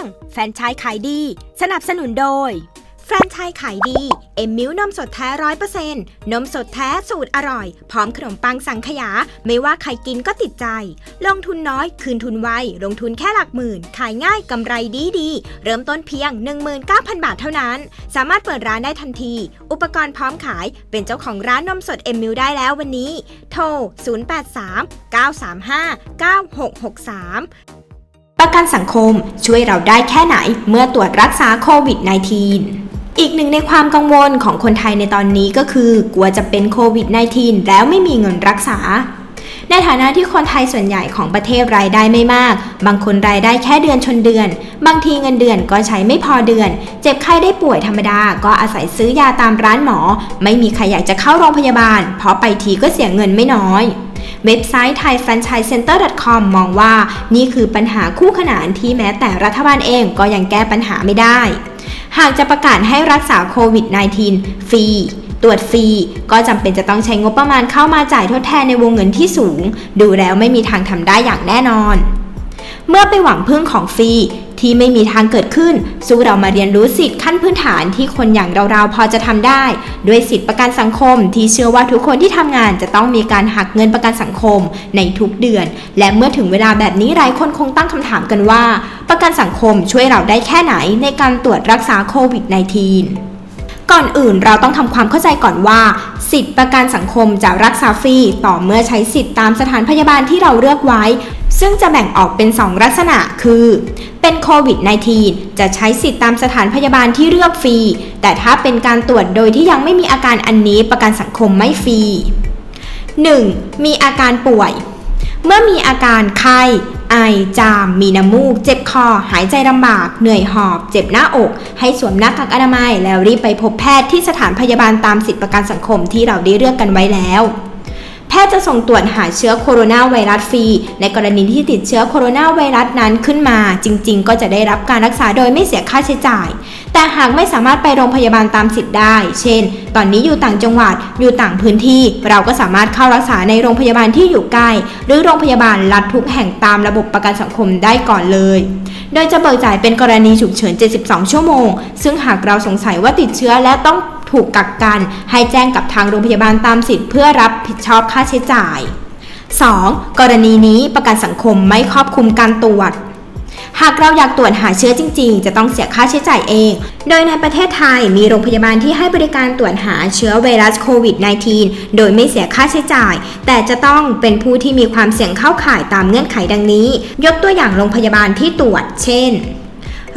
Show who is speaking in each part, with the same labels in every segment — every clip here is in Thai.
Speaker 1: งแฟรนไชายขายดี สนับสนุนโดย แฟรนไชายขายดี เอ็มมิวนมสดแท้ร้อยเปอร์เซ็นต์นมสดแท้สูตรอร่อย พร้อมขนมปังสังขยา ไม่ว่าใครกินก็ติดใจ ลงทุนน้อย คืนทุนไว ลงทุนแค่หลักหมื่น ขายง่ายกำไรดีดี เริ่มต้นเพียง 19,000 บาทเท่านั้น สามารถเปิดร้านได้ทันที อุปกรณ์พร้อมขายเป็นเจ้าของร้านนมสดเอ็มมิวได้แล้ววันนี้ โทร 083 935 9663 ประกันสังคมช่วยเราได้แค่ไหนเมื่อตรวจรักษาโควิด -19 อีกหนึ่งในความกังวลของคนไทยในตอนนี้ก็คือกลัวจะเป็นโควิด -19 แล้วไม่มีเงินรักษา ในฐานะที่คนไทยส่วนใหญ่ของประเทศรายได้ไม่มาก บางคนรายได้แค่เดือนชนเดือน บางทีเงินเดือนก็ใช้ไม่พอเดือน เจ็บไข้ได้ป่วยธรรมดา ก็อาศัยซื้อยาตามร้านหมอ ไม่มีใครอยากจะเข้าโรงพยาบาล เพราะไปทีก็เสียเงินไม่น้อย เว็บไซต์ thaifranchisecenter.com มองว่านี่คือปัญหาคู่ขนานที่แม้แต่รัฐบาลเองก็ยังแก้ปัญหาไม่ได้ หากจะประกาศให้รักษาโควิด -19 ฟรีตรวจฟรีก็จำเป็นจะต้องใช้งบประมาณเข้ามาจ่ายทดแทนในวงเงินที่สูง ดูแล้วไม่มีทางทำได้อย่างแน่นอน เมื่อไปหวังพึ่งของฟรี ที่ไม่มีทางเกิดขึ้น สู้เรามาเรียนรู้สิทธิขั้นพื้นฐานที่คนอย่างเราๆพอจะทำได้ ด้วยสิทธิประกันสังคม ที่เชื่อว่าทุกคนที่ทำงานจะต้องมีการหักเงินประกันสังคมในทุกเดือน และเมื่อถึงเวลาแบบนี้หลายคนคงตั้งคำถามกันว่า ประกันสังคมช่วยเราได้แค่ไหนในการตรวจรักษาโควิด -19 ก่อนอื่นเราต้องทำความเข้าใจก่อนว่า สิทธิประกันสังคมจะรักษาฟรีต่อเมื่อใช้สิทธิตามสถานพยาบาลที่เราเลือกไว้ ซึ่งจะแบ่งออกเป็น 2 ลักษณะคือ เป็นโควิด -19 จะใช้สิทธิ์ตามสถานพยาบาลที่เลือกฟรี แต่ถ้าเป็นการตรวจโดยที่ยังไม่มีอาการอันนี้ประกันสังคมไม่ฟรี 1. มีอาการป่วย เมื่อมีอาการไข้ ไอ จาม มีน้ำมูก เจ็บคอ หายใจลำบาก เหนื่อยหอบ เจ็บหน้าอก ให้สวมหน้ากากอนามัย แล้วรีบไปพบแพทย์ที่สถานพยาบาลตามสิทธิประกันสังคมที่เราได้เลือกกันไว้แล้ว แพทย์จะส่งตรวจหาเชื้อโคโรนาไวรัสฟรี ในกรณีที่ติดเชื้อโคโรนาไวรัสนั้นขึ้นมา จริง ๆ ก็จะได้รับการรักษาโดยไม่เสียค่าใช้จ่าย แต่หากไม่สามารถไปโรงพยาบาลตามสิทธิ์ได้ เช่น ตอนนี้อยู่ต่างจังหวัด อยู่ต่างพื้นที่ เราก็สามารถเข้ารักษาในโรงพยาบาลที่อยู่ใกล้ หรือโรงพยาบาลรัฐทุกแห่งตามระบบประกันสังคมได้ก่อนเลย โดยจะเบิกจ่ายเป็นกรณีฉุกเฉิน 72 ชั่วโมง ซึ่งหากเราสงสัยว่าติดเชื้อและต้อง ถูกกักกัน ให้แจ้งกับทางโรงพยาบาลตามสิทธิ์เพื่อรับผิดชอบค่าใช้จ่าย 2. กรณีนี้ประกันสังคมไม่ครอบคลุมการตรวจ หากเราอยากตรวจหาเชื้อจริง ๆ จะต้องเสียค่าใช้จ่ายเอง โดยในประเทศไทยมีโรงพยาบาลที่ให้บริการตรวจหาเชื้อไวรัสโควิด -19 โดยไม่เสียค่าใช้จ่าย แต่จะต้องเป็นผู้ที่มีความเสี่ยงเข้าข่ายตามเงื่อนไขดังนี้ ยกตัวอย่างโรงพยาบาลที่ตรวจ เช่น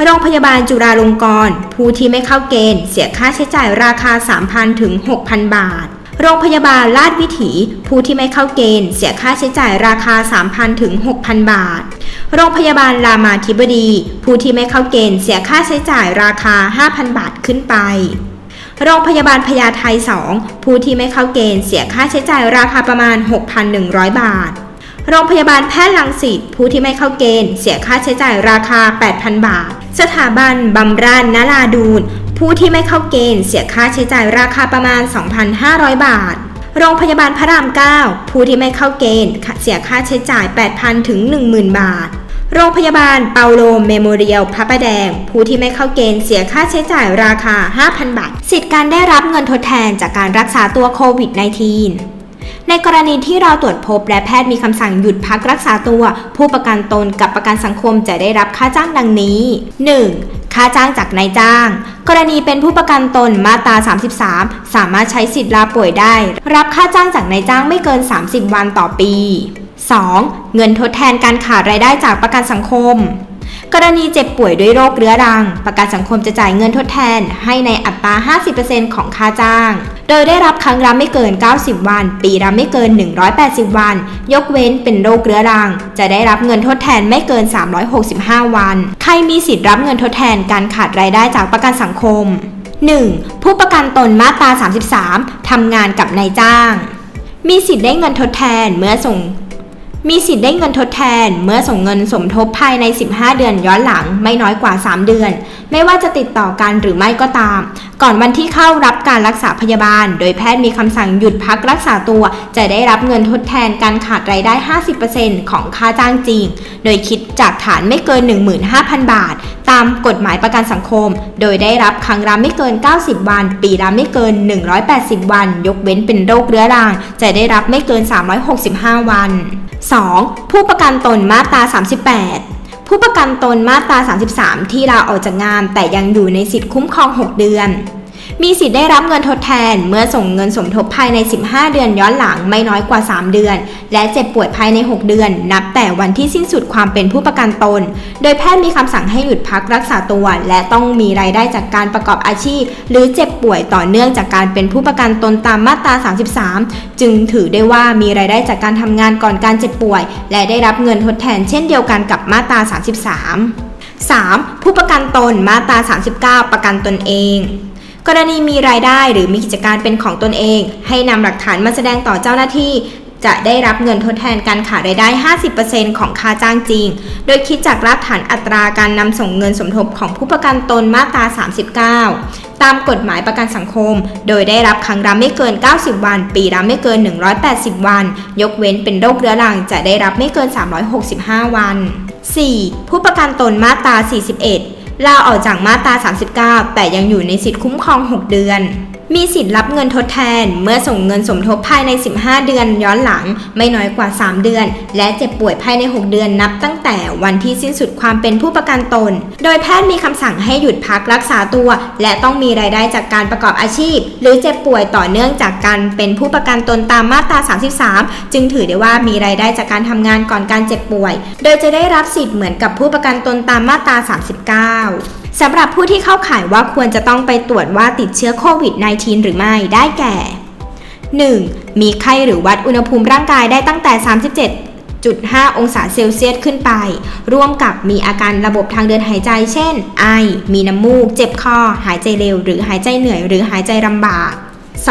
Speaker 1: โรงพยาบาลจุฬาลงกรณ์ผู้ที่ไม่เข้าเกณฑ์เสียค่าใช้จ่ายราคา 3,000 ถึง 6,000 บาท โรงพยาบาลลาดวิถี ผู้ที่ไม่เข้าเกณฑ์เสียค่าใช้จ่ายราคา 3,000 ถึง 6,000 บาท โรงพยาบาลรามาธิบดี ผู้ที่ไม่เข้าเกณฑ์เสียค่าใช้จ่ายราคา 5,000 บาทขึ้นไปโรงพยาบาลพญาไท2ผู้ที่ไม่เข้าเกณฑ์เสียค่าใช้จ่ายราคาประมาณ 6,100 บาท โรงพยาบาลแพทย์ลังสิตผู้ที่ไม่เข้าเกณฑ์เสียค่าใช้จ่ายราคา 8,000 บาท สถาบันบำราศนาราดูนผู้ที่ไม่เข้าเกณฑ์เสียค่าใช้จ่ายราคาประมาณ 2,500 บาท โรงพยาบาลพระราม 9 ผู้ที่ไม่เข้าเกณฑ์เสียค่าใช้จ่าย 8,000 ถึง 10,000 บาท โรงพยาบาลเปาโลเมโมเรียลพระประแดง ผู้ที่ไม่เข้าเกณฑ์เสียค่าใช้จ่ายราคา 5,000 บาท สิทธิการได้รับเงินทดแทนจากการรักษาตัวโควิด -19 ในกรณีที่เราตรวจพบและแพทย์มีคำสั่งหยุดพักรักษาตัว ผู้ประกันตนกับประกันสังคมจะได้รับค่าจ้างดังนี้ 1. ค่าจ้างจากนายจ้าง กรณีเป็นผู้ประกันตนมาตรา 33 สามารถใช้สิทธิ์ลาป่วยได้ รับค่าจ้างจากนายจ้างไม่เกิน 30 วันต่อปี 2. เงินทดแทนการขาดรายได้จากประกันสังคม กรณีเจ็บป่วยด้วยโรคเรื้อรัง ประกันสังคมจะจ่ายเงินทดแทน ให้ในอัตรา 50%ของค่าจ้าง โดยได้รับครั้งละไม่เกิน 90 วัน ปีละไม่เกิน 180 วัน ยกเว้นเป็นโรคเรื้อรัง จะได้รับเงินทดแทนไม่เกิน 365 วัน ใครมีสิทธิ์รับเงินทดแทนการขาดรายได้จากประกันสังคม 1. ผู้ประกันตนมาตรา 33 ทำงานกับนายจ้าง มีสิทธิ์ได้เงินทดแทนเมื่อส่ง มีสิทธิ์ได้เงินทดแทน เมื่อส่งเงินสมทบภายใน 15 เดือนย้อนหลังไม่น้อยกว่า 3 เดือน ไม่ว่าจะติดต่อกันหรือไม่ก็ตาม ก่อนวันที่เข้ารับการรักษาพยาบาล โดยแพทย์มีคำสั่งหยุดพักรักษาตัว จะได้รับเงินทดแทนการขาดรายได้ 50%ของค่าจ้างจริง โดยคิดจากฐานไม่เกิน 15,000 บาท ตามกฎหมายประกันสังคม โดยได้รับครั้งละไม่เกิน 90 วัน ปีละไม่เกิน 180 วัน ยกเว้นเป็นโรคเรื้อรัง จะได้รับไม่เกิน 365 วัน 2. ผู้ประกันตนมาตรา 38 ผู้ประกันตนมาตรา 33 ที่ลาออกจากงานแต่ยังอยู่ในสิทธิคุ้มครอง 6 เดือน มีสิทธิ์ได้รับเงินทดแทน เมื่อส่งเงินสมทบภายใน 15 เดือนย้อนหลังไม่น้อยกว่า 3 เดือน และเจ็บป่วยภายใน 6 เดือน นับแต่วันที่สิ้นสุดความเป็นผู้ประกันตน โดยแพทย์มีคำสั่งให้หยุดพักรักษาตัว และต้องมีรายได้จากการประกอบอาชีพ หรือเจ็บป่วยต่อเนื่องจากการเป็นผู้ประกันตนตามมาตรา 33 จึงถือได้ว่ามีรายได้จากการทำงานก่อนการเจ็บป่วย และได้รับเงินทดแทนเช่นเดียวกันกับมาตรา 33 3. ผู้ประกันตนมาตรา 39 ประกันตนเอง กรณีมีรายได้หรือมีกิจการเป็นของตนเอง ให้นำหลักฐานมาแสดงต่อเจ้าหน้าที่ จะได้รับเงินทดแทนการขาดรายได้ 50%ของค่าจ้างจริง โดยคิดจากรากฐานอัตราการนำส่งเงินสมทบของผู้ประกันตนมาตรา 39 ตามกฎหมายประกันสังคม โดยได้รับครั้งละไม่เกิน 90 วัน ปีละไม่เกิน 180 วัน ยกเว้นเป็นโรคเรื้อรังจะได้รับไม่เกิน 365 วัน 4. ผู้ประกันตนมาตรา 41 ลาออกจากมาตรา 39 แต่ยังอยู่ในสิทธิคุ้มครอง 6 เดือนมีสิทธิ์รับเงินทดแทน เมื่อส่งเงินสมทบภายใน 15 เดือนย้อนหลังไม่น้อยกว่า 3 เดือน และเจ็บป่วยภายใน 6 เดือนนับตั้งแต่วันที่สิ้นสุดความเป็นผู้ประกันตน โดยแพทย์มีคำสั่งให้หยุดพักรักษาตัว และต้องมีรายได้จากการประกอบอาชีพ หรือเจ็บป่วยต่อเนื่องจากการเป็นผู้ประกันตนตามมาตรา 33 จึงถือได้ว่ามีรายได้จากการทำงานก่อนการเจ็บป่วย โดยจะได้รับสิทธิ์เหมือนกับผู้ประกันตนตามมาตรา 39 สำหรับผู้ที่เข้าข่ายว่าควรจะต้องไปตรวจว่าติดเชื้อโควิด -19 หรือไม่ได้แก่ 1. มีไข้หรือวัดอุณหภูมิร่างกายได้ตั้งแต่ 37.5 องศาเซลเซียสขึ้นไป ร่วมกับมีอาการระบบทางเดินหายใจ เช่น ไอ มีน้ำมูก เจ็บคอ หายใจเร็ว หรือหายใจเหนื่อย หรือหายใจลำบาก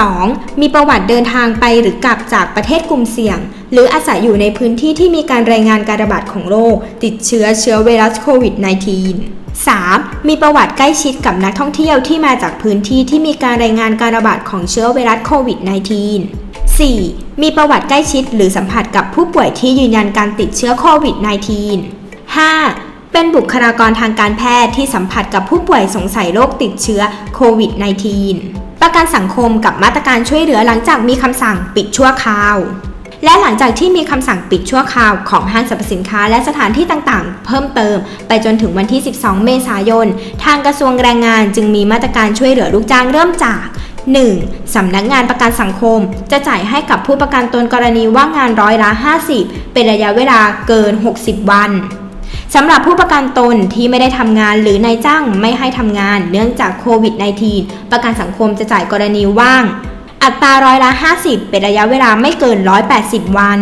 Speaker 1: 2. มีประวัติเดินทางไปหรือกลับจากประเทศกลุ่มเสี่ยง หรืออาศัยอยู่ในพื้นที่ที่มีการรายงานการระบาดของโรคติดเชื้อเชื้อไวรัสโควิด -19 3. มีประวัติใกล้ชิดกับนักท่องเที่ยวที่มาจากพื้นที่ที่มีการรายงานการระบาดของเชื้อไวรัสโควิด -19 4. มีประวัติใกล้ชิดหรือสัมผัสกับผู้ป่วยที่ยืนยันการติดเชื้อโควิด -19 5. เป็นบุคลากรทางการแพทย์ที่สัมผัสกับผู้ป่วยสงสัยโรคติดเชื้อโควิด -19 ประกันสังคมกับมาตรการช่วยเหลือหลังจากมีคำสั่งปิดชั่วคราว และหลังจากที่มีคำสั่งปิดชั่วคราวของห้างสรรพสินค้าและสถานที่ต่างๆ เพิ่มเติม ไปจนถึงวันที่ 12 เมษายน ทางกระทรวงแรงงานจึงมีมาตรการช่วยเหลือลูกจ้างเริ่มจาก 1. สำนักงานประกันสังคม จะจ่ายให้กับผู้ประกันตนกรณีว่างงานร้อยละ 50 เป็นระยะเวลาเกิน 60 วัน สำหรับผู้ประกันตนที่ไม่ได้ทำงานหรือนายจ้างไม่ให้ทำงานเนื่องจากโควิด -19 ประกันสังคมจะจ่ายกรณีว่าง อัตราร้อยละ 50 เป็นระยะเวลาไม่เกิน 180 วัน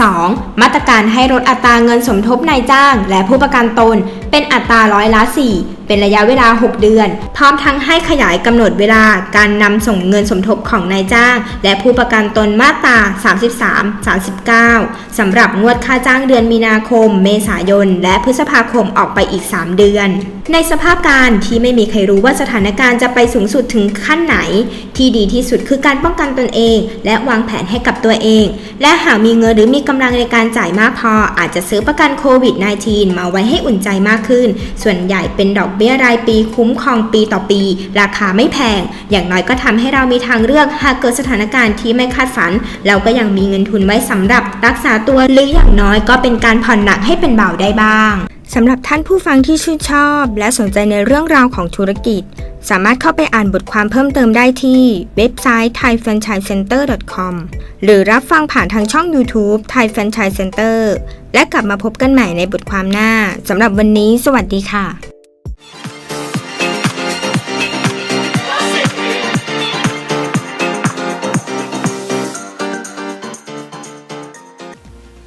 Speaker 1: 2. มาตรการให้ลดอัตราเงินสมทบนายจ้าง และผู้ประกันตนเป็นอัตราร้อยละ 4 เป็นระยะเวลา 6 เดือน พร้อมทั้งให้ขยายกำหนดเวลาการนำส่งเงินสมทบของนายจ้าง และผู้ประกันตนมาตรา 33 39 สำหรับงวดค่าจ้างเดือนมีนาคม เมษายน และพฤษภาคมออกไปอีก 3 เดือน ในสภาพการที่ไม่มีใครรู้ว่าสถานการณ์จะไปสูงสุดถึงขั้นไหน ที่ดีที่สุดคือการป้องกันตนเอง และวางแผนให้กับตัวเอง และหากมีเงินหรือมีกำลังในการจ่ายมากพอ อาจจะซื้อประกันโควิด -19 มาไว้ให้อุ่นใจมากขึ้น ส่วนใหญ่เป็นดอกเบี้ยรายปีคุ้มครองปีต่อปี ราคาไม่แพง อย่างน้อยก็ทำให้เรามีทางเลือก หากเกิดสถานการณ์ที่ไม่คาดฝัน เราก็ยังมีเงินทุนไว้สำหรับรักษาตัวหรืออย่างน้อยก็เป็นการผ่อนหนักให้เป็นเบาได้บ้างสำหรับท่านผู้ฟังที่ชื่นชอบ และสนใจในเรื่องราวของธุรกิจ สามารถเข้าไปอ่านบทความเพิ่มเติมได้ที่เว็บไซต์ thaifranchisecenter.com หรือรับฟังผ่านทางช่อง YouTube Thai Franchise Center และกลับมาพบกันใหม่ในบทความหน้า สำหรับวันนี้ สวัสดีค่ะ